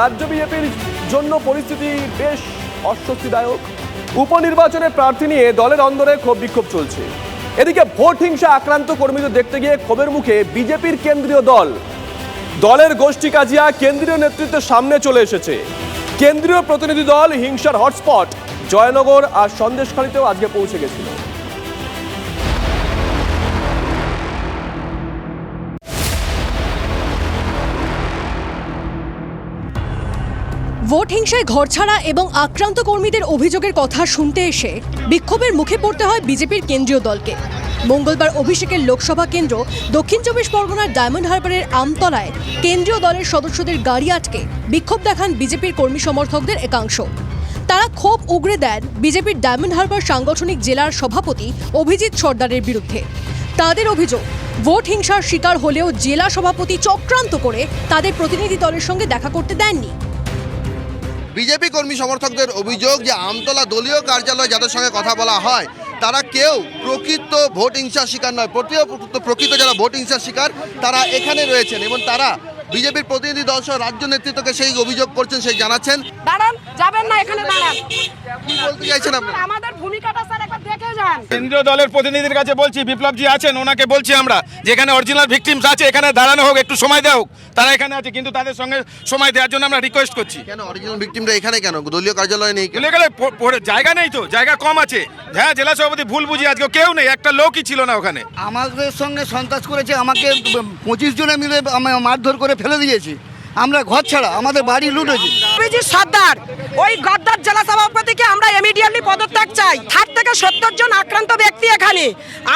রাজ্য বিজেপির জন্য পরিস্থিতি বেশ অস্বস্তিদায়ক। উপনির্বাচনে প্রার্থী নিয়ে দলের অন্দরে ক্ষোভ বিক্ষোভ চলছে। এদিকে ভোট হিংসা আক্রান্ত কর্মীদের দেখতে গিয়ে ক্ষোভের মুখে বিজেপির কেন্দ্রীয় দল। দলের গোষ্ঠী কাজিয়া কেন্দ্রীয় নেতৃত্বের সামনে চলে এসেছে। কেন্দ্রীয় প্রতিনিধি দল হিংসার হটস্পট জয়নগর আর সন্দেশখালীতেও আজকে পৌঁছে গেছিল। ভোট হিংসায় ঘরছাড়া এবং আক্রান্ত কর্মীদের অভিযোগের কথা শুনতে এসে বিক্ষোভের মুখে পড়তে হয় বিজেপির কেন্দ্রীয় দলকে। মঙ্গলবার অভিষেকের লোকসভা কেন্দ্র দক্ষিণ চব্বিশ পরগনার ডায়মন্ড হারবারের আমতলায় কেন্দ্রীয় দলের সদস্যদের গাড়ি আটকে বিক্ষোভ দেখান বিজেপির কর্মী সমর্থকদের একাংশ। তারা ক্ষোভ উগরে দেন বিজেপির ডায়মন্ড হারবার সাংগঠনিক জেলার সভাপতি অভিজিৎ সর্দারের বিরুদ্ধে। তাদের অভিযোগ, ভোট হিংসার শিকার হলেও জেলা সভাপতি চক্রান্ত করে তাদের প্রতিনিধি দলের সঙ্গে দেখা করতে দেননি। বিজেপি কর্মী সমর্থকদের অভিযোগ যে আমতলা দলীয় কার্যালয়ে যাদের সঙ্গে কথা বলা হয় তারা কেউ প্রকৃত ভোট হিংসার শিকার নয়। প্রকৃত প্রকৃত যারা ভোট হিংসার শিকার তারা এখানে রয়েছেন এবং তারা বিজেপির প্রতিনিধি দল সহ রাজ্য নেতৃত্বকে সেই অভিযোগ করছেন সেই জানাচ্ছেন। দাঁড়ান যাবেন না এখানে দাঁড়ান। কি বলতে চাইছেন আপনারা? আমাদের ভূমিকাটা স্যার কেন্দ্রীয় দলের প্রতিনিধির কাছে বলছি বিপ্লবজি আছেন ওনাকে বলছি আমরা যেখানে অরিজিনাল ভিকটিমস আছে এখানে দাঁড়ানো হোক একটু সময় দেওয়া হোক তারা এখানে আছে কিন্তু তাদের সঙ্গে সময় দেওয়ার জন্য আমরা রিকোয়েস্ট করছি। কেন অরিজিনাল ভিকটিমরা এখানে কেন? দলীয় কার্যালয়ে নেই কেন? গেলে গেলে পড়ে- জায়গা নেই তো জায়গা কম আছে। হ্যাঁ জেলা সভাপতি ভুল বুঝি আজকে কেউ নেই একটা লোকই ছিল না ওখানে। আমাদের সঙ্গে সন্ত্রাস করেছে আমাকে পঁচিশ জনে মিলে মারধর করে ফেলে দিয়েছে। আমরা ঘর ছাড়া আমাদের বাড়ি লুটেছে সর্দার ওই গদ্দার জেলা সভাপতিকে আমরা ইমিডিয়েটলি পদত্যাগ চাই। ষাট থেকে সত্তর জন আক্রান্ত ব্যক্তি এখানে।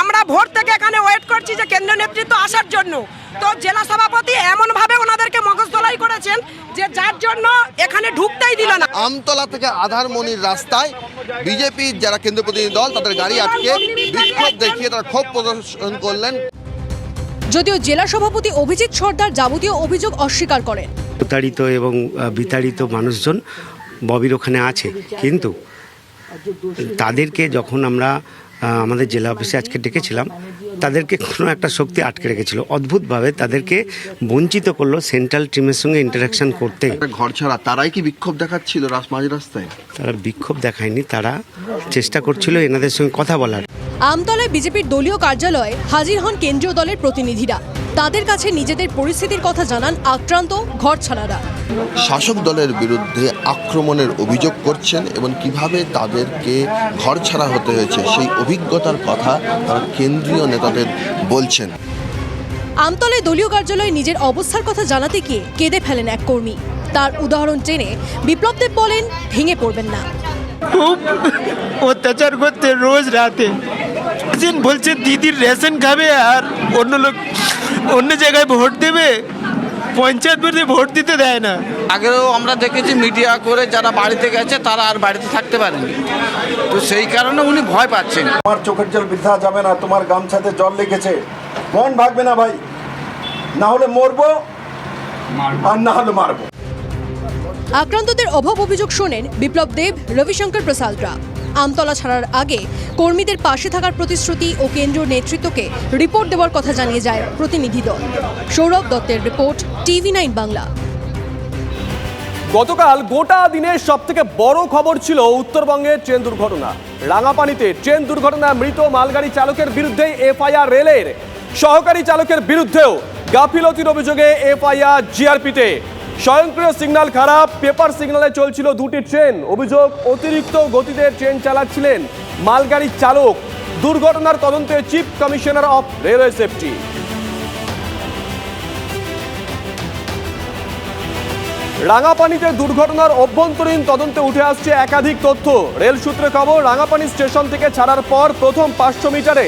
আমরা ভোর থেকে এখানে ওয়েট করছি যে কেন্দ্রীয় নেতৃত্ব আসার জন্য। তো জেলা সভাপতি এমনভাবে ওনাদেরকে মগজ ধলাই করেছেন যে যার জন্য এখানে ঢুকতেই দিল না। আমতলা থেকে আধারমণির রাস্তায় বিজেপির যারা কেন্দ্রীয় প্রতিনিধি দল তাদের গাড়ি আটকে বিক্ষোভ দেখিয়ে তারা ক্ষোভ প্রদর্শন করলেন। যদিও জেলা সভাপতি অভিজিৎ সর্দার যাবতীয় অভিযোগ অস্বীকার করেন। প্রতারিত এবং বিতাড়িত মানুষজন ববির ওখানে আছে। কিন্তু তাদেরকে যখন আমরা আমাদের জেলা অফিসে আজকে ডেকেছিলাম তাদেরকে কোনো একটা শক্তি আটকে রেখেছিল। অদ্ভুতভাবে তাদেরকে বঞ্চিত করল সেন্ট্রাল টিমের সঙ্গে ইন্টারাকশন করতে। ঘর ছাড়া তারাই কি বিক্ষোভ দেখাচ্ছিল রাস মাঝ রাস্তায়? তারা বিক্ষোভ দেখায়নি তারা চেষ্টা করছিল এনাদের সঙ্গে কথা বলার। আমতলায় বিজেপির দলীয় কার্যালয়ে হাজির হন কেন্দ্রীয় দলের প্রতিনিধিরা। তাদের কাছে নিজেদের পরিস্থিতির কথা জানান আক্রান্ত ঘরছাড়ারা শাসক দলের বিরুদ্ধে আক্রমণের অভিযোগ করছেন এবং কীভাবে তাদেরকে ঘর ছাড়া হতে হয়েছে সেই অভিজ্ঞতার কথা তারা কেন্দ্রীয় নেতাদের বলছেন। আমতলায় দলীয় কার্যালয়ে নিজের অবস্থার কথা জানাতে গিয়ে কেঁদে ফেলেন এক কর্মী। তার উদাহরণ টেনে বিপ্লবদেব বলেন ভেঙে পড়বেন না। খুব অত্যাচার করতে রোজ রাতে দিন বলছে দিদির রেশন খাবে আর অন্য লোক অন্য জায়গায় ভোট দেবে। পঞ্চায়েত বোর্ডে ভোট দিতে দেয় না। আগেও আমরা দেখেছি মিডিয়া করে যারা বাড়িতে গেছে তারা আর বাড়িতে থাকতে পারেনি। তো সেই কারণে উনি ভয় পাচ্ছেন। তোমার চোখের জল বৃদ্ধা যাবে না তোমার গামছাতে জল লেগেছে। মন ভাগবে না ভাই। না হলে মরবো আর না হলে মারবো। আক্রান্তদের অভাব অভিযোগ শোনেন বিপ্লব দেব রবিশঙ্কর প্রসাদরা আমতলা ছাড়ার আগে কর্মীদের পাশে থাকার প্রতিশ্রুতি ও কেন্দ্রীয় নেতৃত্বকে রিপোর্ট দেওয়ার কথা জানিয়ে যায় প্রতিনিধি দল। সৌরভ দত্তের রিপোর্ট, টিভি নাইন বাংলা। গতকাল গোটা দিনের সব থেকে বড় খবর ছিল উত্তরবঙ্গের ট্রেন দুর্ঘটনা। রাঙাপানিতে ট্রেন দুর্ঘটনায় মৃত মালগাড়ি চালকের বিরুদ্ধে এফআইআর রেলের। সহকারী চালকের বিরুদ্ধেও গাফিলতির অভিযোগে এফআইআর জিআরপিতে। স্বয়ংক্রিয় সিগন্যাল খারাপ, পেপার সিগন্যালে চলছিল দুটি ট্রেন। অভিযোগ, অতিরিক্ত গতিতে ট্রেন চালাচ্ছিলেন মালগাড়ির চালক। দুর্ঘটনার তদন্তে chief commissioner of railway safety. রাঙাপানিতে দুর্ঘটনার অভ্যন্তরীণ তদন্তে উঠে আসছে একাধিক তথ্য। রেল সূত্রে খবর, রাঙাপানি স্টেশন থেকে ছাড়ার পর প্রথম পাঁচশো মিটারে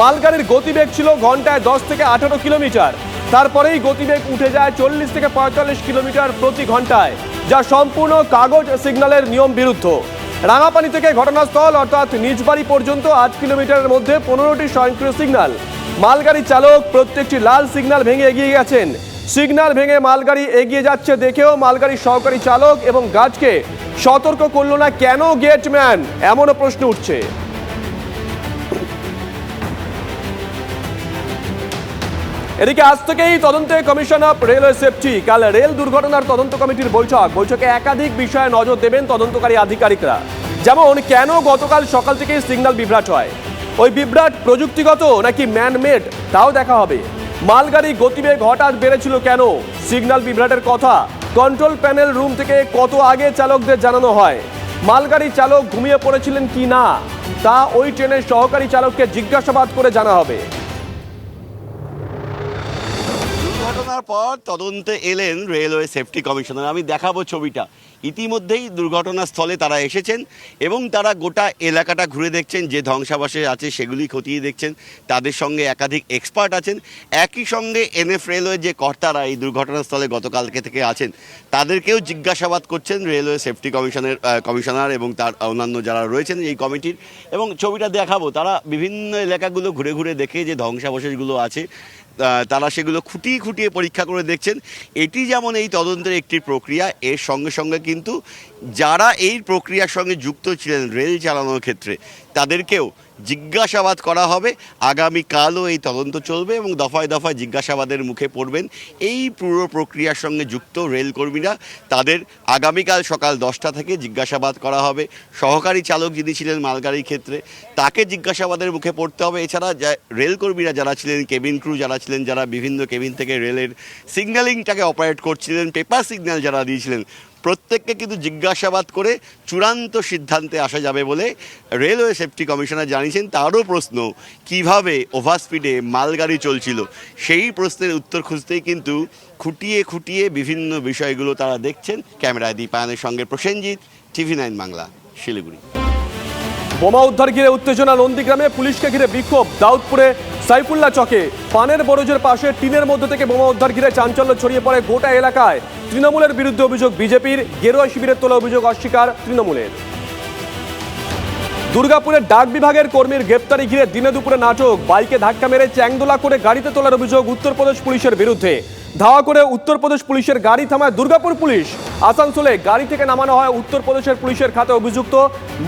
মালগাড়ির গতিবেগ ছিল ঘন্টায় দশ থেকে আঠারো কিলোমিটার। তারপরেই গতিবেগ উঠে যায় চল্লিশ থেকে পঁয়তাল্লিশ কিলোমিটার প্রতি ঘন্টায়, যা সম্পূর্ণ কাগজ সিগন্যালের নিয়ম বিরুদ্ধ। রাঙাপানি থেকে ঘটনাস্থল, অর্থাৎ নিজবাড়ি পর্যন্ত আট কিলোমিটারের মধ্যে পনেরোটি স্বয়ংক্রিয় সিগন্যাল। মালগাড়ি চালক প্রত্যেকটি লাল সিগন্যাল ভেঙে এগিয়ে গেছেন। সিগন্যাল ভেঙে মালগাড়ি এগিয়ে যাচ্ছে দেখেও মালগাড়ির সহকারী চালক এবং গাছকে সতর্ক করল না, কেন গেটম্যান? এমনও প্রশ্ন উঠছে। এদিকে আজ থেকেই তদন্তে কমিশন অফ রেলওয়ে সেফটি। কাল রেল দুর্ঘটনার তদন্ত কমিটির বৈঠক। বৈঠকে একাধিক বিষয়ে নজর দেবেন তদন্তকারী আধিকারিকরা। যেমন, কেন গতকাল সকাল থেকেই সিগন্যাল বিভ্রাট হয়? ওই বিভ্রাট প্রযুক্তিগত নাকি ম্যানমেড? তাও দেখা হবে। মালগাড়ি গতিবেগ হঠাৎ বেড়েছিল কেন? সিগন্যাল বিভ্রাটের কথা কন্ট্রোল প্যানেল রুম থেকে কত আগে চালকদের জানানো হয়? মালগাড়ি চালক ঘুমিয়ে পড়েছিলেন কি না? তা ওই ট্রেনের সহকারী চালককে জিজ্ঞাসাবাদ করে জানা হবে। দুর্ঘটনার পর তদন্তে এলেন রেলওয়ে সেফটি কমিশনার। আমি দেখাবো ছবিটা। ইতিমধ্যেই দুর্ঘটনাস্থলে তারা এসেছেন এবং তারা গোটা এলাকাটা ঘুরে দেখছেন, যে ধ্বংসাবশে আছে সেগুলি খতিয়ে দেখছেন, তাদের সঙ্গে একাধিক এক্সপার্ট আছেন। একই সঙ্গে এনএফ রেলওয়ে যে কর্তারা এই দুর্ঘটনাস্থলে গতকালকে থেকে আছেন, তাদেরকেও জিজ্ঞাসাবাদ করছেন রেলওয়ে সেফটি কমিশনের কমিশনার এবং তার অন্যান্য যারা রয়েছেন এই কমিটির। এবং ছবিটা দেখাবো, তারা বিভিন্ন এলাকাগুলো ঘুরে ঘুরে দেখে যে ধ্বংসাবশেষগুলো আছে। তারা সেগুলো খুঁটিয়ে খুঁটিয়ে পরীক্ষা করে দেখছেন। এটি যেমন এই তদন্তের একটি প্রক্রিয়া, এর সঙ্গে সঙ্গে কিন্তু যারা এই প্রক্রিয়ার সঙ্গে যুক্ত ছিলেন রেল চালানোর ক্ষেত্রে, তাদেরকেও জিজ্ঞাসাবাদ করা হবে। আগামীকালও এই তদন্ত চলবে এবং দফায় দফায় জিজ্ঞাসাবাদের মুখে পড়বেন। এই পুরো প্রক্রিয়ার সঙ্গে যুক্ত রেলকর্মীরা, তাদের আগামীকাল সকাল দশটা থেকে জিজ্ঞাসাবাদ করা হবে। সহকারী চালক যিনি ছিলেন মালগাড়ির ক্ষেত্রে, তাকে জিজ্ঞাসাবাদের মুখে পড়তে হবে। এছাড়া যা- রেলকর্মীরা যারা ছিলেন, কেবিন ক্রু যারা ছিলেন, যারা বিভিন্ন কেবিন থেকে রেলের সিগন্যালিংটাকে অপারেট করছিলেন, পেপার সিগন্যাল যারা দিয়েছিলেন প্রত্যেককে কিন্তু জিজ্ঞাসাবাদ করে চূড়ান্ত সিদ্ধান্তে আসা যাবে বলে রেলওয়ে সেফটি কমিশনার জানিয়েছেন। তারও প্রশ্ন, কীভাবে ওভার স্পিডে মালগাড়ি চলছিল? সেই প্রশ্নের উত্তর খুঁজতেই কিন্তু খুঁটিয়ে খুঁটিয়ে বিভিন্ন বিষয়গুলো তারা দেখছেন। ক্যামেরায় দীপায়নের সঙ্গে প্রসেনজিৎ, টিভি নাইন বাংলা, শিলিগুড়ি। বোমা উদ্ধার ঘিরে উত্তেজনা নন্দীগ্রামে, পুলিশকে ঘিরে বিক্ষোভ। দাউদপুরে সাইফুল্লাহ চকে। পানের বরজের পাশে টিনের মধ্যে থেকে বোমা উদ্ধার ঘিরে চাঞ্চল্য ছড়িয়ে পড়ে গোটা এলাকায়। তৃণমূলের বিরুদ্ধে অভিযোগ বিজেপির, গেরুয়া শিবিরের তোলা অভিযোগ অস্বীকার তৃণমূলের। দুর্গাপুরের ডাক বিভাগের কর্মীর গ্রেপ্তারি ঘিরে দিনে দুপুরে নাটক, বাইকে ধাক্কা মেরে চ্যাংদোলা করে গাড়িতে তোলার অভিযোগ উত্তরপ্রদেশ পুলিশের বিরুদ্ধে। ধাওয়া করে উত্তরপ্রদেশ পুলিশের গাড়ি থামায় দুর্গাপুর পুলিশ। আসানসোলে গাড়ি থেকে নামানো হয় উত্তরপ্রদেশের পুলিশের খাতে অভিযুক্ত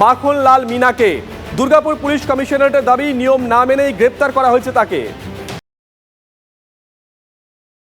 মাখন লাল মিনাকে। দুর্গাপুর পুলিশ কমিশনারেটের দাবি নিয়ম না মেনেই গ্রেপ্তার করা হয়েছে তাকে।